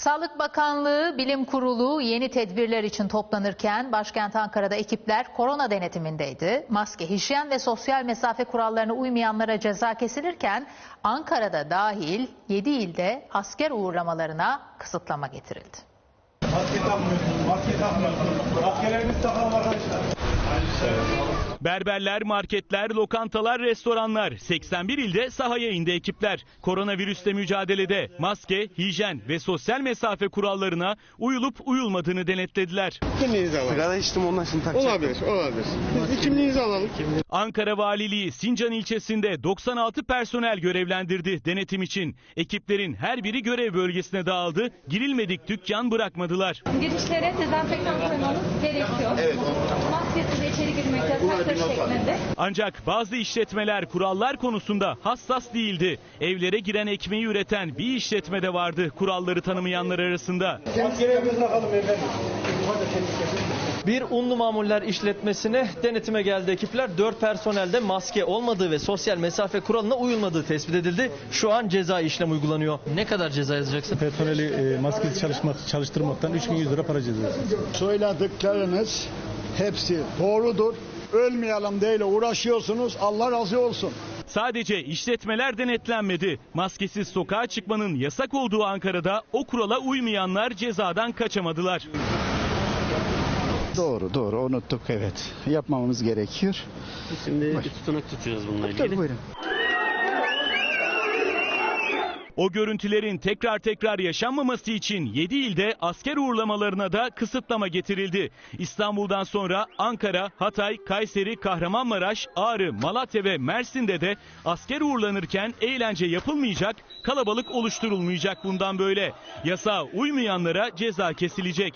Sağlık Bakanlığı Bilim Kurulu yeni tedbirler için toplanırken başkent Ankara'da ekipler korona denetimindeydi. Maske, hijyen ve sosyal mesafe kurallarına uymayanlara ceza kesilirken Ankara'da dahil 7 ilde asker uğurlamalarına kısıtlama getirildi. Maske takmıyorsunuz, maske takmıyorsunuz. Maskelerinizi. Berberler, marketler, lokantalar, restoranlar 81 ilde sahaya indi ekipler. Koronavirüsle mücadelede maske, hijyen ve sosyal mesafe kurallarına uyulup uyulmadığını denetlediler. Kimliğinizi alalım. Sigara içtim ondan şimdi takacağım. Olabilir, olabilir. Biz kimliğinizi alalım. Ankara Valiliği Sincan ilçesinde 96 personel görevlendirdi denetim için. Ekiplerin her biri görev bölgesine dağıldı. Girilmedik dükkan bırakmadılar. Girişlere dezenfektan koymamız gerekiyor. Evet. Ancak bazı işletmeler kurallar konusunda hassas değildi. Evlere giren ekmeği üreten bir işletme de vardı kuralları tanımayanlar arasında. Bir unlu mamuller işletmesine denetime geldi ekipler. 4 personelde maske olmadığı ve sosyal mesafe kuralına uyulmadığı tespit edildi. Şu an ceza işlem uygulanıyor. Ne kadar ceza yazacaksın? Personeli e, maskesiz çalışmak, çalıştırmaktan 3100 lira para cezası. Söyledikleriniz hepsi doğrudur. Ölmeyelim diye uğraşıyorsunuz. Allah razı olsun. Sadece işletmeler denetlenmedi. Maskesiz sokağa çıkmanın yasak olduğu Ankara'da o kurala uymayanlar cezadan kaçamadılar. Doğru doğru unuttuk evet. Yapmamamız gerekiyor. Şimdi bir tutanak tutacağız bununla ilgili. Tabii buyurun. O görüntülerin tekrar tekrar yaşanmaması için 7 ilde asker uğurlamalarına da kısıtlama getirildi. İstanbul'dan sonra Ankara, Hatay, Kayseri, Kahramanmaraş, Ağrı, Malatya ve Mersin'de de asker uğurlanırken eğlence yapılmayacak, kalabalık oluşturulmayacak bundan böyle. Yasağa uymayanlara ceza kesilecek.